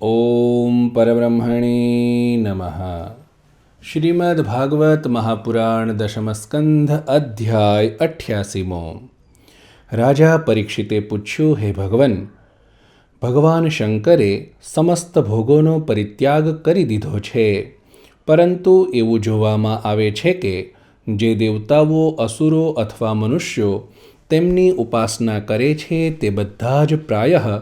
ઓમ પરબ્રહ્મણે નમઃ શ્રીમદ્ ભાગવત મહાપુરાણ દશમસ્કંધ અધ્યાય અઠ્યાસીમો રાજા પરીક્ષિતે પૂછ્યું હે ભગવન ભગવાન શંકરે સમસ્ત ભોગોનો પરિત્યાગ કરી દીધો છે પરંતુ એવું જોવામાં આવે છે કે જે દેવતાઓ, અસુરો અથવા મનુષ્યો તેમની ઉપાસના કરે છે તે બધા જ પ્રાયઃ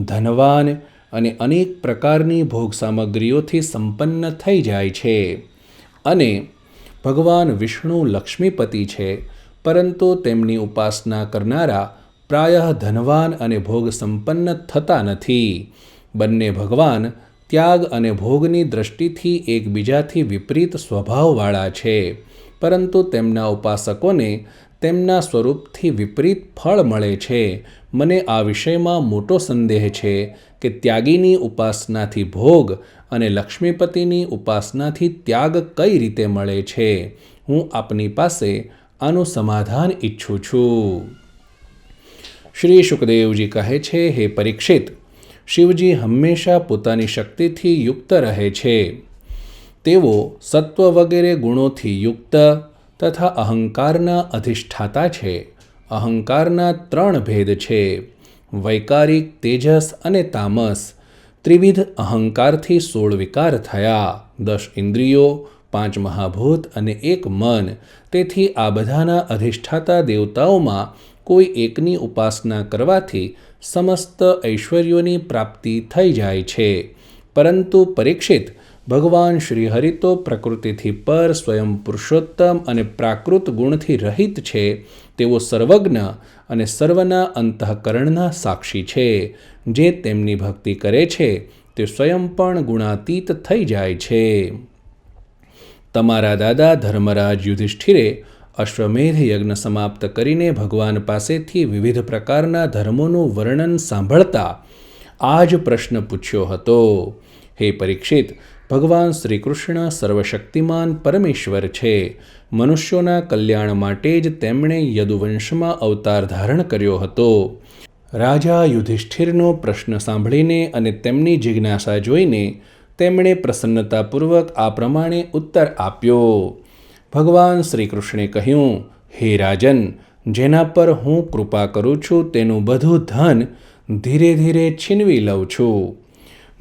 ધનવાન અને અનેક પ્રકારની ભોગ સામગ્રીઓથી સંપન્ન થઈ જાય છે. અને ભગવાન વિષ્ણુ લક્ષ્મીપતિ છે, પરંતુ તેમની ઉપાસના કરનારા પ્રાયઃ ધનવાન અને ભોગ સંપન્ન થતા નથી. બંને ભગવાન ત્યાગ અને ભોગની દૃષ્ટિથી એકબીજાથી વિપરીત સ્વભાવવાળા છે. પરંતુ તેમના ઉપાસકોને તેમના સ્વરૂપથી વિપરીત ફળ મળે છે. મને આ વિષયમાં મોટો સંદેહ છે કે ત્યાગીની ઉપાસનાથી ભોગ અને લક્ષ્મીપતિની ઉપાસનાથી ત્યાગ કઈ રીતે મળે છે? હું આપની પાસે આનું સમાધાન ઈચ્છું છું. શ્રી સુખદેવજી કહે છે, હે પરીક્ષિત શિવજી હંમેશા પોતાની શક્તિથી યુક્ત રહે છે. તેઓ સત્વ વગેરે ગુણોથી યુક્ત તથા અહંકારના અધિષ્ઠાતા છે. અહંકારના ત્રણ ભેદ છે. વૈકારિક, તેજસ અને તામસ. ત્રિવિધ અહંકારથી સોળ વિકાર થયા. દસ ઇન્દ્રિયો, પાંચ મહાભૂત અને એક મન. તેથી આ બધાના અધિષ્ઠાતા દેવતાઓમાં કોઈ એકની ઉપાસના કરવાથી સમસ્ત ઐશ્વર્યોની પ્રાપ્તિ થઈ જાય છે. પરંતુ પરીક્ષિત ભગવાન શ્રીહરિ તો પ્રકૃતિથી પર સ્વયં પુરુષોત્તમ અને પ્રાકૃત ગુણથી રહિત છે. તેઓ સર્વજ્ઞ અને સર્વના અંતઃકરણના સાક્ષી છે. જે તેમની ભક્તિ કરે છે, તે સ્વયં પણ ગુણાતીત થઈ જાય છે. તમારા દાદા ધર્મરાજ યુધિષ્ઠિરે અશ્વમેધ યજ્ઞ સમાપ્ત કરીને ભગવાન પાસેથી વિવિધ પ્રકારના ધર્મોનું વર્ણન સાંભળતા આ જ પ્રશ્ન પૂછ્યો હતો. હે પરીક્ષિત, ભગવાન શ્રી કૃષ્ણ સર્વશક્તિમાન પરમેશ્વર છે. મનુષ્યોના કલ્યાણ માટે જ તેમણે યદુવંશમાં અવતાર ધારણ કર્યો હતો. રાજા યુધિષ્ઠિરનો પ્રશ્ન સાંભળીને અને તેમની જિજ્ઞાસા જોઈને તેમણે પ્રસન્નતાપૂર્વક આ પ્રમાણે ઉત્તર આપ્યો. ભગવાન શ્રીકૃષ્ણે કહ્યું, હે રાજન, જેના પર હું કૃપા કરું છું, તેનું બધું ધન ધીરે ધીરે છીનવી લઉં છું.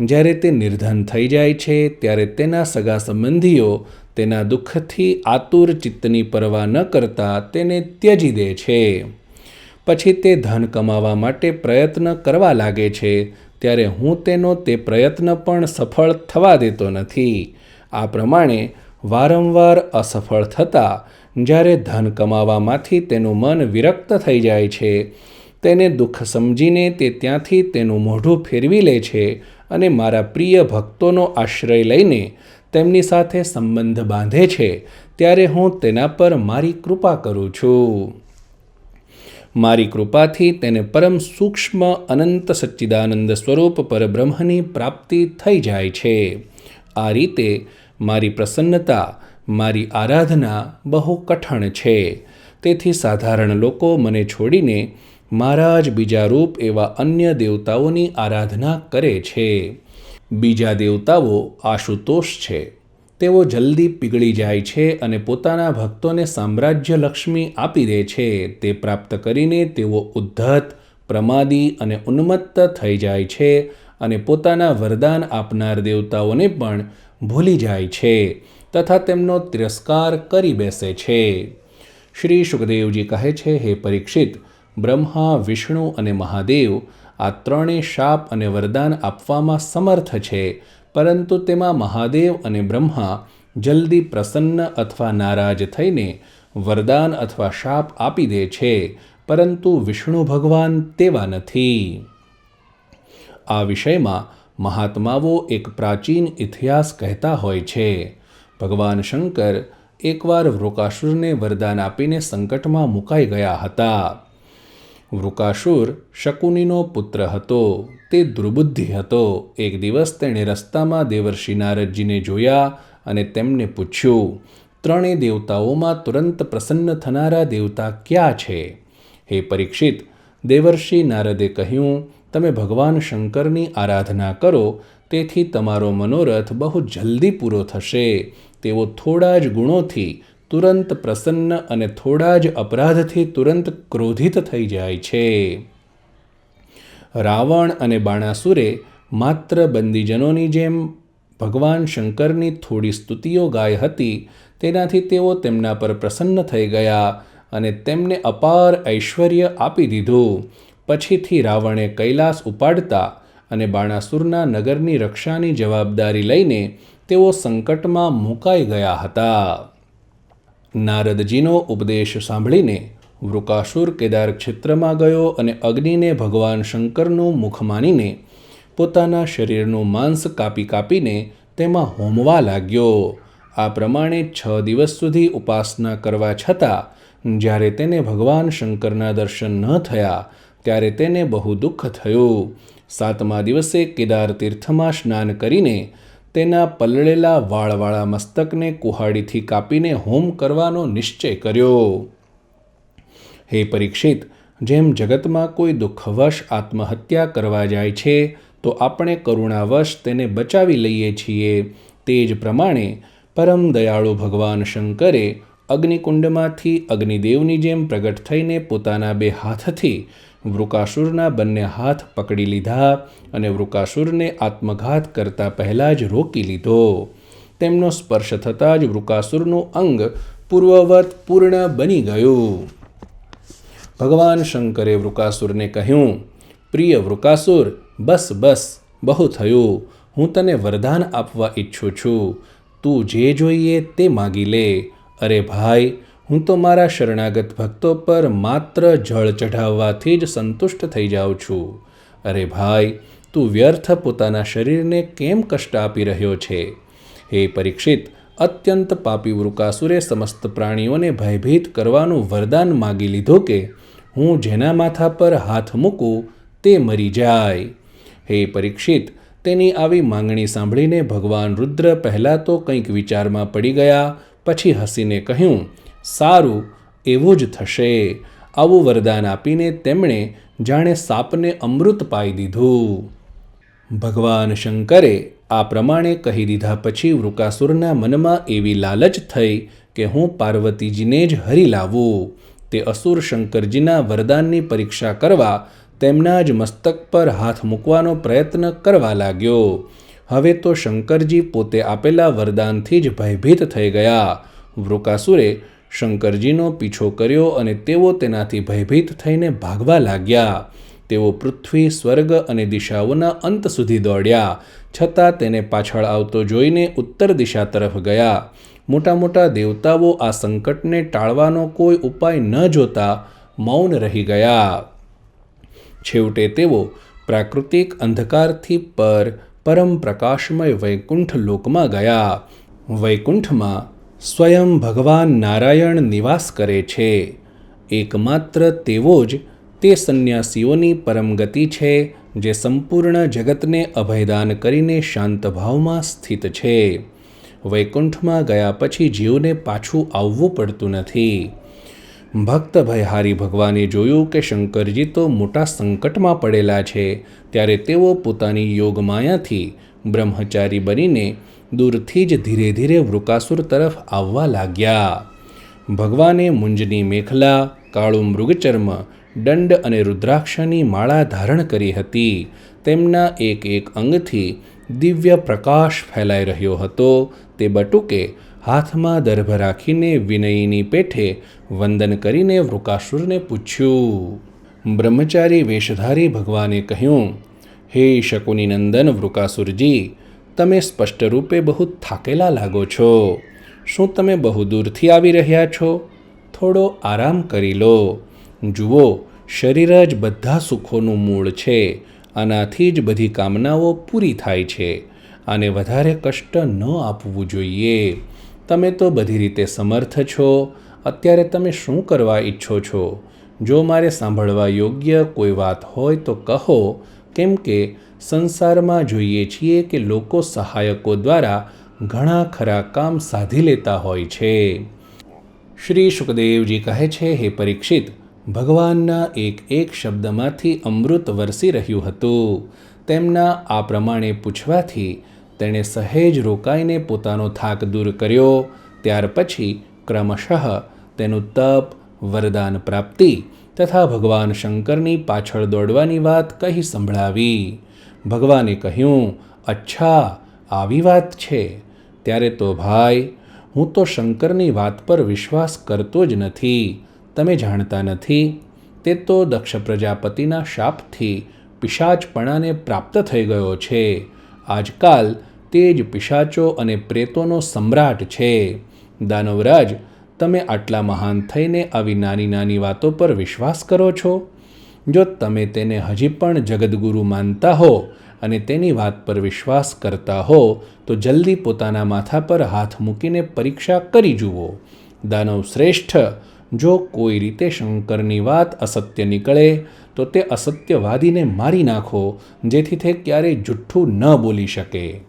જ્યારે તે નિર્ધન થઈ જાય છે, ત્યારે તેના સગા સંબંધીઓ તેના દુઃખથી આતુર ચિત્તની પરવા ન કરતા તેને ત્યજી દે છે. પછી તે ધન કમાવા માટે પ્રયત્ન કરવા લાગે છે. ત્યારે હું તેનો તે પ્રયત્ન પણ સફળ થવા દેતો નથી. આ પ્રમાણે વારંવાર અસફળ થતાં જ્યારે ધન કમાવામાંથી તેનું મન વિરક્ત થઈ જાય છે, તેને દુઃખ સમજીને તે ત્યાંથી તેનું મોઢું ફેરવી લે છે અને મારા પ્રિય ભક્તોનો આશ્રય લઈને તેમની સાથે સંબંધ બાંધે છે, ત્યારે હું તેના પર મારી કૃપા કરું છું. મારી કૃપાથી તેને પરમ સૂક્ષ્મ અનંત સચ્ચિદાનંદ સ્વરૂપ પરબ્રહ્મની પ્રાપ્તિ થઈ જાય છે. આ રીતે મારી પ્રસન્નતા, મારી આરાધના બહુ કઠણ છે. તેથી સાધારણ લોકો મને છોડીને મારા જ બીજા રૂપ એવા અન્ય દેવતાઓની આરાધના કરે છે. બીજા દેવતાઓ આશુતોષ છે. તેઓ જલ્દી પીગળી જાય છે અને પોતાના ભક્તોને સામ્રાજ્ય લક્ષ્મી આપી દે છે. તે પ્રાપ્ત કરીને તેઓ ઉદ્ધત, પ્રમાદી અને ઉન્મત્ત થઈ જાય છે અને પોતાના વરદાન આપનાર દેવતાઓને પણ ભૂલી જાય છે તથા તેમનો તિરસ્કાર કરી બેસે છે. શ્રી સુખદેવજી કહે છે, હે પરીક્ષિત, બ્રહ્મા, વિષ્ણુ અને મહાદેવ આ ત્રણેય શાપ અને વરદાન આપવામાં સમર્થ છે, પરંતુ તેમાં મહાદેવ અને બ્રહ્મા જલ્દી પ્રસન્ન અથવા નારાજ થઈને વરદાન અથવા શાપ આપી દે છે, પરંતુ વિષ્ણુ ભગવાન તેવા નથી. આ વિષયમાં મહાત્માઓ એક પ્રાચીન ઇતિહાસ કહેતા હોય છે. ભગવાન શંકર એકવાર વૃકાસુરને વરદાન આપીને સંકટમાં મુકાઈ ગયા હતા. વૃકાસુર શકુનીનો પુત્ર હતો. તે દુર્બુદ્ધિ હતો. એક દિવસ તેણે રસ્તામાં દેવર્ષિ નારદજીને જોયા અને તેમને પૂછ્યું, ત્રણેય દેવતાઓમાં તુરંત પ્રસન્ન થનારા દેવતા ક્યાં છે? હે પરીક્ષિત, દેવર્ષિ નારદે કહ્યું તમે ભગવાન શંકરની આરાધના કરો, તેથી તમારો મનોરથ બહુ જલ્દી પૂરો થશે. તેઓ થોડા જ ગુણોથી તુરંત પ્રસન્ન અને થોડા જ અપરાધથી તુરંત ક્રોધિત થઈ જાય છે. રાવણ અને બાણાસુરે માત્ર બંદીજનોની જેમ ભગવાન શંકરની થોડી સ્તુતિઓ ગાઈ હતી, તેનાથી તેઓ તેમના પર પ્રસન્ન થઈ ગયા અને તેમને અપાર ઐશ્વર્ય આપી દીધું. પછીથી રાવણે કૈલાસ ઉપાડતા અને બાણાસુરના નગરની રક્ષાની જવાબદારી લઈને તેઓ સંકટમાં મુકાઈ ગયા હતા. નારદજીનો ઉપદેશ સાંભળીને વૃકાસુર કેદાર ક્ષેત્રમાં ગયો અને અગ્નિને ભગવાન શંકરનું મુખ માનીને પોતાના શરીરનું માંસ કાપી કાપીને તેમાં હોમવા લાગ્યો. આ પ્રમાણે છ દિવસ સુધી ઉપાસના કરવા છતાં જ્યારે તેને ભગવાન શંકરના દર્શન ન થયા ત્યારે તેને બહુ દુઃખ થયું. સાતમા દિવસે કેદાર તીર્થમાં સ્નાન કરીને તેના પલળેલા વાળવાળા મસ્તકને કુહાડીથી કાપીને હોમ કરવાનો નિશ્ચય કર્યો. હે પરીક્ષિત, જેમ જગતમાં કોઈ દુઃખવશ આત્મહત્યા કરવા જાય છે, તો આપણે કરુણાવશ તેને બચાવી લઈએ છીએ. તે જ પ્રમાણે પરમ દયાળુ ભગવાન શંકરે અગ્નિકુંડમાંથી અગ્નિદેવની જેમ પ્રગટ થઈને પોતાના બે હાથથી વૃકાસુરના બંને હાથ પકડી લીધા અને વૃકાસુરને આત્મઘાત કરતા પહેલાં જ રોકી લીધો. તેમનો સ્પર્શ થતાં જ વૃકાસુરનું અંગ પૂર્વવત પૂર્ણ બની ગયું. ભગવાન શંકરે વૃકાસુરને કહ્યું, પ્રિય વૃકાસુર, બસ બસ, બહુ થયું. હું તને વરદાન આપવા ઈચ્છું છું. તું જે જોઈએ તે માગી લે. અરે ભાઈ હું તો મારા શરણાગત ભક્તો પર માત્ર જળ ચઢાવવાથી જ સંતુષ્ટ થઈ જાઉં છું. અરે ભાઈ, તું વ્યર્થ પોતાના શરીરને કેમ કષ્ટ આપી રહ્યો છે? હે પરીક્ષિત, અત્યંત પાપી વૃકાસુરે સમસ્ત પ્રાણીઓને ભયભીત કરવાનું વરદાન માગી લીધું કે હું જેના માથા પર હાથ મૂકું તે મરી જાય. હે પરીક્ષિત, તેની આવી માંગણી સાંભળીને ભગવાન રુદ્ર પહેલાં તો કંઈક વિચારમાં પડી ગયા, પછી હસીને કહ્યું સારું એવું જ થશે. આવું વરદાન આપીને તેમણે જાણે સાપને અમૃત પાઈ દીધું. ભગવાન શંકરે આ પ્રમાણે કહી દીધા પછી વૃકાસુરના મનમાં એવી લાલચ થઈ કે હું પાર્વતીજીને જ હરી લાવું. તે અસુર શંકરજીના વરદાનની પરીક્ષા કરવા તેમના જ મસ્તક પર હાથ મૂકવાનો પ્રયત્ન કરવા લાગ્યો. હવે તો શંકરજી પોતે આપેલા વરદાનથી જ ભયભીત થઈ ગયા. વૃકાસુરે શંકરજીનો પીછો કર્યો અને તેઓ તેનાથી ભયભીત થઈને ભાગવા લાગ્યા. તેઓ પૃથ્વી, સ્વર્ગ અને દિશાઓના અંત સુધી દોડ્યા. છતાં તેને પાછળ આવતો જોઈને ઉત્તર દિશા તરફ ગયા. મોટા મોટા દેવતાઓ આ સંકટને ટાળવાનો કોઈ ઉપાય ન જોતા મૌન રહી ગયા. છેવટે તેઓ પ્રાકૃતિક અંધકારથી પર પરમ પ્રકાશમય વૈકુંઠ લોકમાં ગયા. વૈકુંઠમાં સ્વયં ભગવાન નારાયણ નિવાસ કરે છે. એકમાત્ર તેવો જ તે સંન્યાસીઓની પરમગતિ છે, જે સંપૂર્ણ જગતને અભયદાન કરીને શાંત ભાવમાં સ્થિત છે. વૈકુંઠમાં ગયા પછી જીવને પાછું આવવું પડતું નથી. ભક્ત ભયહારી ભગવાને જોયું કે શંકરજી તો મોટા સંકટમાં પડેલા છે, ત્યારે તેઓ પોતાની યોગમાયાથી બ્રહ્મચારી બનીને દૂરથી જ ધીરે ધીરે વૃકાસુર તરફ આવવા લાગ્યા. ભગવાને મુંજની મેખલા, કાળું મૃગચર્મ, દંડ અને રુદ્રાક્ષની માળા ધારણ કરી હતી. તેમના એક એક અંગથી દિવ્ય પ્રકાશ ફેલાઈ રહ્યો હતો. તે બટુકે હાથમાં દર્ભ રાખીને વિનયીની પેઠે વંદન કરીને વૃકાસુરને પૂછ્યું. બ્રહ્મચારી વેશધારી ભગવાને કહ્યું, હે શકુનિનંદન વૃકાસુરજી તમે સ્પષ્ટ રૂપે બહુ થાકેલા લાગો છો. શું તમે બહુ દૂરથી આવી રહ્યા છો? થોડો આરામ કરી લો. જુઓ, શરીર જ બધા સુખોનું મૂળ છે. આનાથી જ બધી કામનાઓ પૂરી થાય છે. આને વધારે કષ્ટ ન આપવું જોઈએ. તમે તો બધી રીતે સમર્થ છો. અત્યારે તમે શું કરવા ઈચ્છો છો? જો મારે સાંભળવા યોગ્ય કોઈ વાત હોય તો કહો. કેમ કે સંસારમાં જોઈએ છીએ કે લોકો સહાયકો દ્વારા ઘણા ખરા કામ સાધી લેતા હોય છે. શ્રી સુખદેવજી કહે છે, હે પરીક્ષિત, ભગવાનના એક એક શબ્દમાંથી અમૃત વરસી રહ્યું હતું. તેમના આ પ્રમાણે પૂછવાથી તેણે સહેજ રોકાઈને પોતાનો થાક દૂર કર્યો. ત્યાર પછી ક્રમશઃ તેનું તપ, વરદાન પ્રાપ્તિ તથા ભગવાન શંકરની પાછળ દોડવાની વાત કહી સંભળાવી. ભગવાને કહ્યું, અચ્છા, આવી વાત છે. ત્યારે તો, ભાઈ, હું તો શંકરની વાત પર વિશ્વાસ કરતો જ નથી. તમે જાણતા નથી. તે તો દક્ષ પ્રજાપતિના શાપથી પિશાચપણાને પ્રાપ્ત થઈ ગયો છે. આજકાલ તે જ પિશાચો અને પ્રેતોનો સમ્રાટ છે. દાનવરાજ તમે આટલા મહાન થઈને આવી નાની નાની વાતો પર વિશ્વાસ કરો છો? જો તમે તેને હજી પણ જગદગુરુ માનતા હો અને તેની વાત પર વિશ્વાસ કરતા હો, તો જલ્દી પોતાના માથા પર હાથ મૂકીને પરીક્ષા કરી જુઓ. દાનવ શ્રેષ્ઠ, જો કોઈ રીતે શંકરની વાત અસત્ય નીકળે, તો તે અસત્યવાદીને મારી નાખો, જેથી તે ક્યારેય જુઠ્ઠું ન બોલી શકે.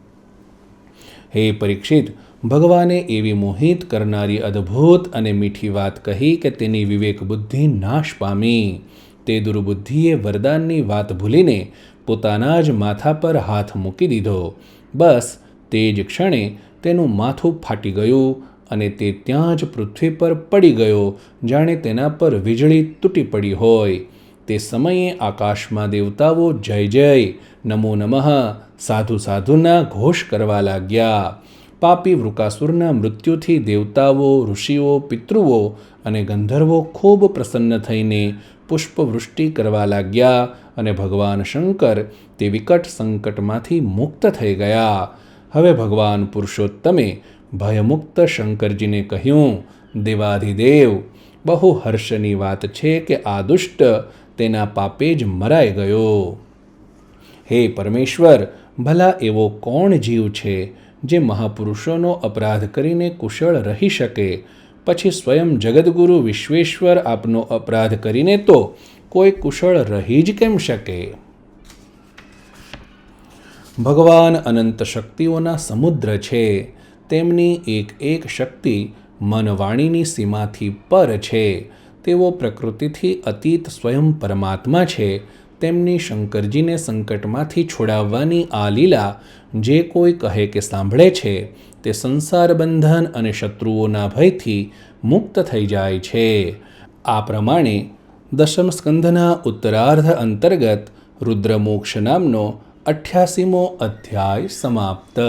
હે પરીક્ષિત ભગવાને એવી મોહિત કરનારી અદ્ભુત અને મીઠી વાત કહી કે તેની વિવેક બુદ્ધિ નાશ પામી. તે દુર્બુદ્ધિએ વરદાનની વાત ભૂલીને પોતાના જ માથા પર હાથ મૂકી દીધો. બસ તે જ ક્ષણે તેનું માથું ફાટી ગયું અને તે ત્યાં જ પૃથ્વી પર પડી ગયો, જાણે તેના પર વીજળી તૂટી પડી હોય. તે સમયે આકાશમાં દેવતાઓ જય જય, નમો નમઃ, સાધુ સાધુના ઘોષ કરવા લાગ્યા. પાપી વૃકાસુરના મૃત્યુથી દેવતાઓ, ઋષિઓ, પિતૃઓ અને ગંધર્વો ખૂબ પ્રસન્ન થઈને પુષ્પવૃષ્ટિ કરવા લાગ્યા અને ભગવાન શંકર તે વિકટ સંકટમાંથી મુક્ત થઈ ગયા. હવે ભગવાન પુરુષોત્તમે ભયમુક્ત શંકરજીને કહ્યું, દેવાધિદેવ, બહુ હર્ષની વાત છે કે આ દુષ્ટ તેના પાપે જ મરાઈ ગયો. હે પરમેશ્વર, ભલા એવો કોણ જીવ છે જે મહાપુરુષોનો અપરાધ કરીને કુશળ રહી શકે, પછી સ્વયં જગદગુરુ વિશ્વેશ્વર આપનો અપરાધ કરીને તો કોઈ કુશળ રહી જ કેમ શકે? ભગવાન અનંત શક્તિઓના સમુદ્ર છે, તેમની એક એક શક્તિ મનવાણીની સીમાથી પર છે, તેઓ પ્રકૃતિથી અતીત સ્વયં પરમાત્મા છે તેમની શંકરજીને સંકટમાંથી છોડાવવાની આ લીલા જે કોઈ કહે કે સાંભળે છે, તે સંસાર બંધન અને શત્રુઓના ભયથી મુક્ત થઈ જાય છે. આ પ્રમાણે દશમ સ્કંધના ઉત્તરાર્ધ અંતર્ગત રુદ્રમોક્ષ નામનો અઠ્યાસીમો અધ્યાય સમાપ્ત.